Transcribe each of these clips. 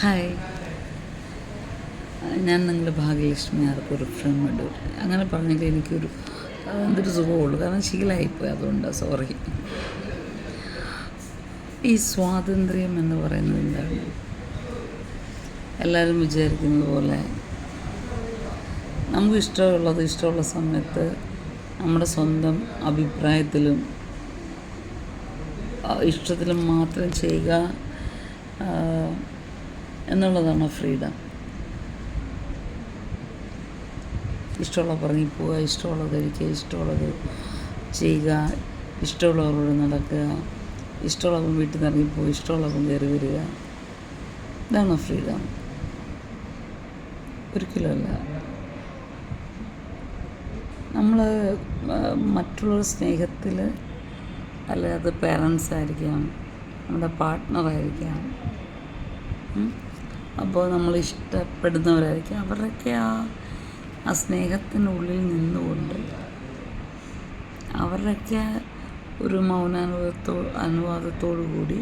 Hi. ഞാൻ നിങ്ങളുടെ Bhagyalakshmi ആർക്കൊരു front Adoor അങ്ങനെ പറഞ്ഞെങ്കിൽ എനിക്കൊരു എന്തൊരു സുഖമുള്ളൂ. കാരണം ശീലമായിപ്പോയി അതുകൊണ്ടാണ് സോറി ഈ സ്വാതന്ത്ര്യം എന്ന് പറയുന്നത് എന്താണ്? എല്ലാവരും വിചാരിക്കുന്നത് പോലെ നമുക്ക് ഇഷ്ടമുള്ളത് ഇഷ്ടമുള്ള സമയത്ത് നമ്മുടെ സ്വന്തം അഭിപ്രായത്തിലും ഇഷ്ടത്തിലും മാത്രം ചെയ്യുക എന്നുള്ളതാണ് ഫ്രീഡം. ഇഷ്ടമുള്ള പറഞ്ഞ് പോവുക ഇഷ്ടമുള്ളത് കഴിക്കുക ഇഷ്ടമുള്ളത് ചെയ്യുക ഇഷ്ടമുള്ളവരോട് നടക്കുക ഇഷ്ടമുള്ളവൻ വീട്ടിൽ നിന്ന് ഇറങ്ങിപ്പോയി ഇഷ്ടമുള്ളവൻ കയറി വരിക. ഇതാണ് ഫ്രീഡം. ഒരിക്കലുമല്ല നമ്മൾ മറ്റുള്ളവർ സ്നേഹത്തിൽ അല്ലെ അത് പേരൻസ് ആയിരിക്കാം നമ്മുടെ പാർട്ട്ണറായിരിക്കാം അപ്പോൾ നമ്മൾ ഇഷ്ടപ്പെടുന്നവരായിരിക്കും. അവരുടെയൊക്കെ ആ ആ സ്നേഹത്തിനുള്ളിൽ നിന്നുകൊണ്ട് അവരുടെയൊക്കെ ഒരു മൗനാനുഭവത്തോ അനുവാദത്തോടു കൂടി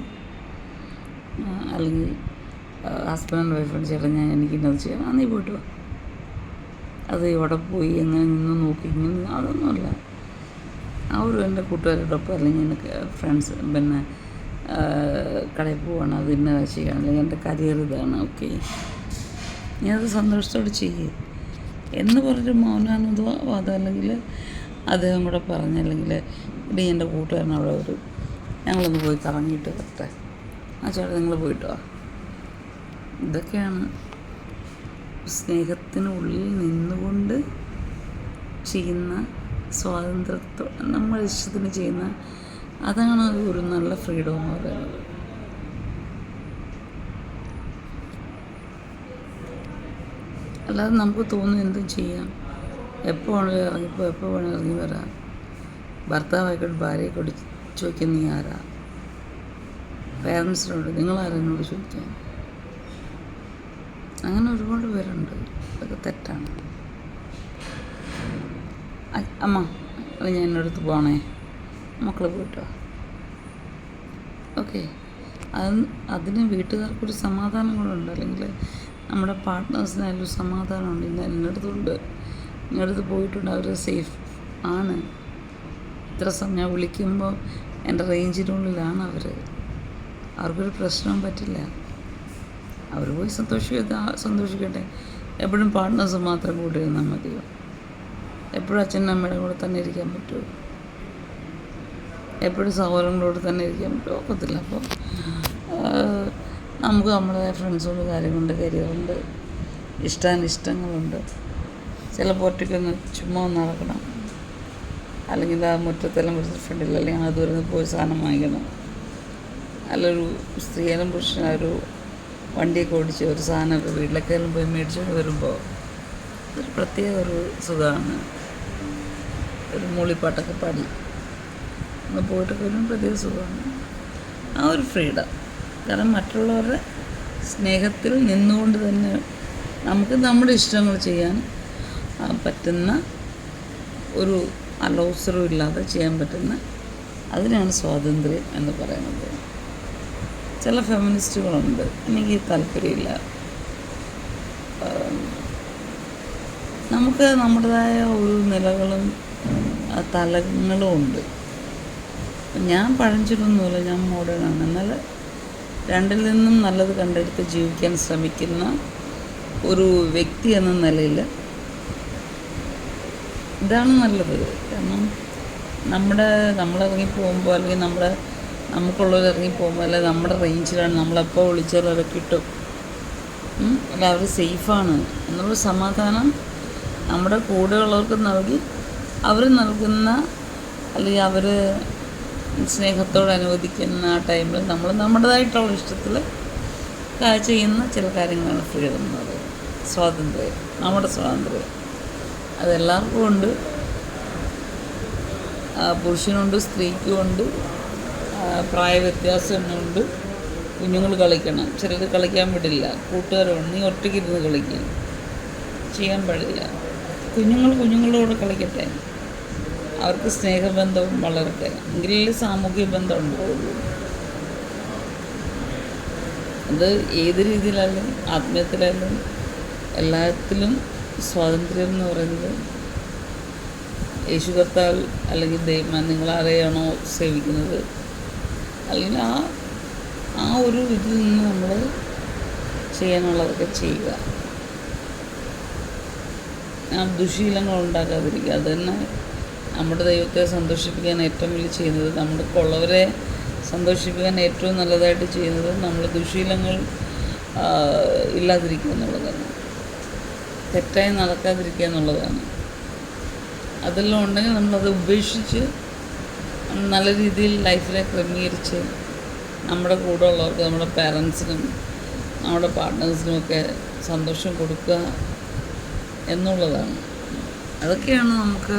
അല്ലെങ്കിൽ ഹസ്ബൻഡ് ആൻഡ് വൈഫിനോട് ചേട്ടൻ ഞാൻ എനിക്ക് ഇന്നത് ചെയ്യാം. ആ നീ പോയിട്ട് അത് ഇവിടെ പോയി എങ്ങനെ നിന്ന് നോക്കി അതൊന്നുമല്ല. ആ ഒരു എന്റെ കൂട്ടുകാരോടൊപ്പം അല്ലെങ്കിൽ എന്റെ ഫ്രണ്ട്സ് പിന്നെ കടയിൽ പോവാണ്. അത് ഇന്ന ചെയ്യണം അല്ലെങ്കിൽ എന്റെ കരിയർ ഇതാണ്. ഓക്കെ. നീ അത് സന്തോഷത്തോടെ ചെയ്യേ. എന്ന് പറഞ്ഞൊരു മൗനാനുവാദം അല്ലെങ്കിൽ അദ്ദേഹം കൂടെ പറഞ്ഞല്ലെങ്കിൽ ഇടി എന്റെ കൂട്ടുകാരൻ അവിടെ ഒരു ഞങ്ങളൊന്ന് പോയി കറങ്ങിയിട്ട് വരട്ടെ. ആ ചേട്ടാ നിങ്ങൾ പോയിട്ടോ ഇതൊക്കെയാണ് സ്നേഹത്തിനുള്ളിൽ നിന്നുകൊണ്ട് ചെയ്യുന്ന സ്വാതന്ത്ര്യത്തോ നമ്മൾ ഇഷ്ടത്തിന് ചെയ്യുന്ന അതാണ് ഒരു നല്ല ഫ്രീഡം എന്ന് പറയുന്നത്. അല്ലാതെ നമുക്ക് തോന്നുന്നു എന്തും ചെയ്യാം? എപ്പോൾ വേണമെങ്കിലും ഇറങ്ങിപ്പോ എപ്പോൾ വേണമെങ്കിലും ഇറങ്ങി വരാം. ഭാര്യയെ ഭാര്യയെക്കോട്ട് ചോദിക്കാൻ നീ ആരാ? പേരൻസിനോട് നിങ്ങളാരെന്നോട് ചോദിക്കാൻ? അങ്ങനെ ഒരുപാട് പേരുണ്ട്. അതൊക്കെ തെറ്റാണ്. അമ്മ അത് ഞാൻ എന്റെ അടുത്ത് പോകണേ മക്കൾ പോയിട്ടോ? ഓക്കെ. അത് അതിന് വീട്ടുകാർക്കൊരു സമാധാനം കൂടെ അല്ലെങ്കിൽ നമ്മുടെ പാർട്ട്നേഴ്സിനായാലും സമാധാനമുണ്ട്. ഇന്ന് എന്നടുത്തുണ്ട് നിങ്ങളടുത്ത് പോയിട്ടുണ്ട്. അവർ സേഫ് ആണ്. ഇത്ര സമയം ഞാൻ വിളിക്കുമ്പോൾ എന്റെ റേഞ്ചിനുള്ളിലാണ് അവർ അവർക്കൊരു പ്രശ്നവും പറ്റില്ല. അവർ പോയി സന്തോഷിക്കട്ടെ സന്തോഷിക്കട്ടെ. എപ്പോഴും പാർട്ട്നേഴ്സ് മാത്രം കൂടി ഇരുന്നാൽ മതിയോ? എപ്പോഴും അച്ഛനും അമ്മയുടെ കൂടെ തന്നെ ഇരിക്കാൻ പറ്റുമോ എപ്പോഴും സഹോദരങ്ങളോട് തന്നെ ഇരിക്കാൻ ഒക്കത്തില്ല. അപ്പോൾ നമുക്ക് നമ്മുടെ ഫ്രണ്ട്സുണ്ട് കാര്യങ്ങളുണ്ട് കരിയറുണ്ട് ഇഷ്ടാനിഷ്ടങ്ങളുണ്ട്. ചിലപ്പോൾ ഒറ്റയ്ക്കൊന്ന് ചുമ്മാ ഒന്ന് നടക്കണം. അല്ലെങ്കിൽ ആ മുറ്റത്തെല്ലാം കുറച്ച് ഫ്രണ്ടിൽ അല്ലെങ്കിൽ ആ ദൂരം പോയി സാധനം വാങ്ങിക്കണം അല്ലൊരു സ്ത്രീയാലും പുരുഷനും ഒരു വണ്ടിയൊക്കെ ഓടിച്ച് ഒരു സാധനമൊക്കെ വീട്ടിലൊക്കെ പോയി മേടിച്ചുകൊണ്ട് വരുമ്പോൾ ഒരു പ്രത്യേക ഒരു സുഖമാണ് ഒരു മൂളിപ്പാട്ടൊക്കെ പാടി. ഒന്ന് പോയിട്ട് വരുമ്പോൾ പ്രത്യേക സുഖമാണ്. ആ ഒരു ഫ്രീഡം. കാരണം മറ്റുള്ളവരുടെ സ്നേഹത്തിൽ നിന്നുകൊണ്ട് തന്നെ നമുക്ക് നമ്മുടെ ഇഷ്ടങ്ങൾ ചെയ്യാൻ പറ്റുന്ന ഒരു അലോസറും ഇല്ലാതെ ചെയ്യാൻ പറ്റുന്ന അതിനാണ് സ്വാതന്ത്ര്യം എന്ന് പറയുന്നത്. ചില ഫെമിനിസ്റ്റുകളുണ്ട്. എനിക്ക് താല്പര്യമില്ല. നമുക്ക് നമ്മുടേതായ ഒരു നിലകളും തലങ്ങളും ഉണ്ട്. ഞാൻ പഴഞ്ചൊല്ലൊന്നുമില്ല ഞാൻ മോഡേണാണ്. എന്നാൽ രണ്ടിൽ നിന്നും നല്ലത് കണ്ടെടുത്ത് ജീവിക്കാൻ ശ്രമിക്കുന്ന ഒരു വ്യക്തി എന്ന നിലയിൽ ഇതാണ് നല്ലത്. കാരണം നമ്മുടെ നമ്മളിറങ്ങി പോകുമ്പോൾ അല്ലെങ്കിൽ നമ്മുടെ നമുക്കുള്ളവർ ഇറങ്ങി പോകുമ്പോൾ അല്ലെങ്കിൽ നമ്മുടെ റേഞ്ചിലാണ് നമ്മളെപ്പോൾ വിളിച്ചാലും അത് കിട്ടും. അല്ല അവർ സേഫാണ് എന്നുള്ള സമാധാനം നമ്മുടെ കൂടെയുള്ളവർക്ക് നൽകി അവർ നൽകുന്ന അല്ലെങ്കിൽ അവർ സ്നേഹത്തോടെ അനുവദിക്കുന്ന ആ ടൈമിൽ നമ്മൾ നമ്മുടേതായിട്ടുള്ള ഇഷ്ടത്തിൽ ചെയ്യുന്ന ചില കാര്യങ്ങളാണ് ഫ്രീഡം എന്ന് സ്വാതന്ത്ര്യം നമ്മുടെ സ്വാതന്ത്ര്യം. അതെല്ലാവർക്കും ഉണ്ട്. പുരുഷനുണ്ട് സ്ത്രീക്കും ഉണ്ട് ആ, പ്രായ വ്യത്യാസമുണ്ട് കുഞ്ഞുങ്ങൾ കളിക്കണം. ചിലർ കളിക്കാൻ വിടില്ല. കൂട്ടുകാരുണ്ട്. നീ ഒറ്റയ്ക്ക് ഇരുന്ന് കളിക്കും. ചെയ്യാൻ പാടില്ല. കുഞ്ഞുങ്ങൾ കുഞ്ഞുങ്ങളുടെ കൂടെ കളിക്കട്ടെ. അവർക്ക് സ്നേഹബന്ധവും വളരട്ടെ. എങ്കിലേ സാമൂഹ്യ ബന്ധം ഉണ്ടാവുള്ളൂ. അത് ഏത് രീതിയിലായാലും ആത്മീയത്തിലായാലും എല്ലാത്തിലും സ്വാതന്ത്ര്യം എന്ന് പറയുന്നത് യേശു കർത്താവ് അല്ലെങ്കിൽ ദൈവം നിങ്ങൾ ആരെയാണോ സേവിക്കുന്നത്? അല്ലെങ്കിൽ ആ ആ ഒരു ഇതിൽ നിന്ന് നമ്മൾ ചെയ്യാനുള്ളതൊക്കെ ചെയ്യുക. ആ ദുശീലങ്ങൾ ഉണ്ടാക്കാതിരിക്കുക അത് തന്നെ നമ്മുടെ ദൈവത്തെ സന്തോഷിപ്പിക്കാൻ ഏറ്റവും വലിയ ചെയ്യുന്നത് നമ്മുടെ കൊള്ളവരെ സന്തോഷിപ്പിക്കാൻ ഏറ്റവും നല്ലതായിട്ട് ചെയ്യുന്നത് നമ്മൾ ദുശീലങ്ങൾ ഇല്ലാതിരിക്കുക എന്നുള്ളതാണ്. തെറ്റായി നടക്കാതിരിക്കുക എന്നുള്ളതാണ്. അതെല്ലാം ഉണ്ടെങ്കിൽ നമ്മളത് ഉപേക്ഷിച്ച് നല്ല രീതിയിൽ ലൈഫിനെ ക്രമീകരിച്ച് നമ്മുടെ കൂടെ ഉള്ളവർക്ക് നമ്മുടെ പാരൻസിനും നമ്മുടെ പാർട്ട്നേഴ്സിനും ഒക്കെ സന്തോഷം കൊടുക്കുക എന്നുള്ളതാണ്. അതൊക്കെയാണ് നമുക്ക്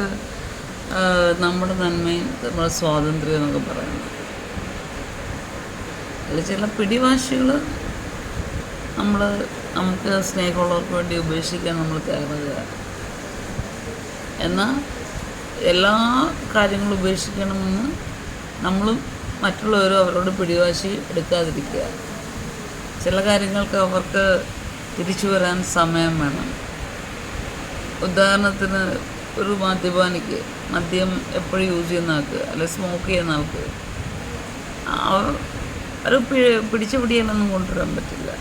നമ്മുടെ നന്മയും നമ്മുടെ സ്വാതന്ത്ര്യം എന്നൊക്കെ പറയുന്നത്. അതിൽ ചില പിടിവാശികൾ നമ്മൾ നമുക്ക് സ്നേഹമുള്ളവർക്ക് വേണ്ടി ഉപേക്ഷിക്കാൻ നമ്മൾ കയറുക എന്നാൽ എല്ലാ കാര്യങ്ങളും ഉപേക്ഷിക്കണമെന്ന് നമ്മളും മറ്റുള്ളവരും അവരോട് പിടിവാശി എടുക്കാതിരിക്കുക. ചില കാര്യങ്ങൾക്ക് അവർക്ക് തിരിച്ചു വരാൻ സമയം വേണം. ഉദാഹരണത്തിന് ഒരു മദ്യപാനിക്ക് മദ്യം എപ്പോഴും യൂസ് ചെയ്യുന്ന ആൾക്ക് അല്ലെങ്കിൽ സ്മോക്ക് ചെയ്യുന്ന ആൾക്ക് അവർ പിടിച്ച കൊണ്ടുവരാൻ പറ്റില്ല.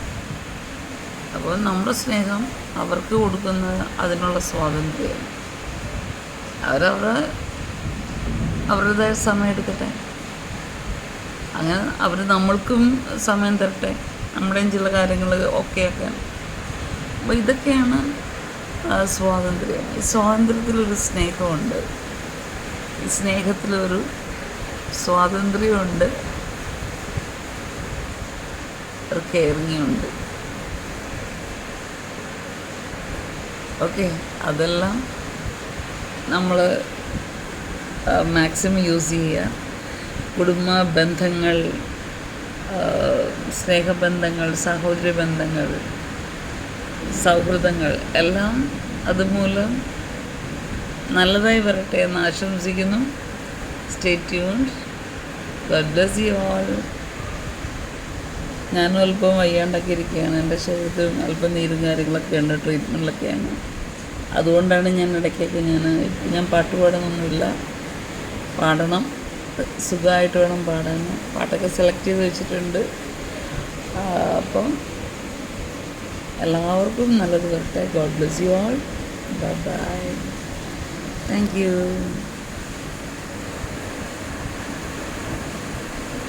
അപ്പോൾ നമ്മുടെ സ്നേഹം അവർക്ക് കൊടുക്കുന്ന അതിനുള്ള സ്വാതന്ത്ര്യം. അവരവരുടെ അവരുടേതായ സമയം എടുക്കട്ടെ. അങ്ങനെ അവർ നമ്മൾക്കും സമയം തരട്ടെ. നമ്മുടെയും ചില കാര്യങ്ങൾ ഓക്കെ ആക്കാൻ. അപ്പോൾ ഇതൊക്കെയാണ് സ്വാതന്ത്ര്യം സ്വാതന്ത്ര്യത്തിലൊരു സ്നേഹമുണ്ട്. ഈ സ്നേഹത്തിലൊരു സ്വാതന്ത്ര്യമുണ്ട്. ഒരു കെയറിങ്ങുണ്ട് ഓക്കെ അതെല്ലാം നമ്മൾ മാക്സിമം യൂസ് ചെയ്യുക. കുടുംബ ബന്ധങ്ങൾ സ്നേഹബന്ധങ്ങൾ സഹോദര ബന്ധങ്ങൾ സൗഹൃദങ്ങൾ എല്ലാം അതുമൂലം നല്ലതായി വരട്ടെ എന്ന് ആശംസിക്കുന്നു. Stay tuned bless you all ഞാനും അല്പം വയ്യാണ്ടൊക്കെ ഇരിക്കുകയാണ്. എന്റെ ശരീരത്തിൽ അല്പം നീരും കാര്യങ്ങളൊക്കെ ഉണ്ട്. ട്രീറ്റ്മെന്റിലൊക്കെയാണ് അതുകൊണ്ടാണ് ഞാൻ ഇടയ്ക്കൊക്കെ ഞാൻ ഞാൻ പാട്ട് പാടുന്നൊന്നുമില്ല. പാടണം. സുഖമായിട്ട് വേണം പാടാൻ. പാട്ടൊക്കെ സെലക്ട് ചെയ്ത് വെച്ചിട്ടുണ്ട്. അപ്പം എല്ലാവർക്കും നല്ലത് വരട്ടെ. God bless you all bye bye thank you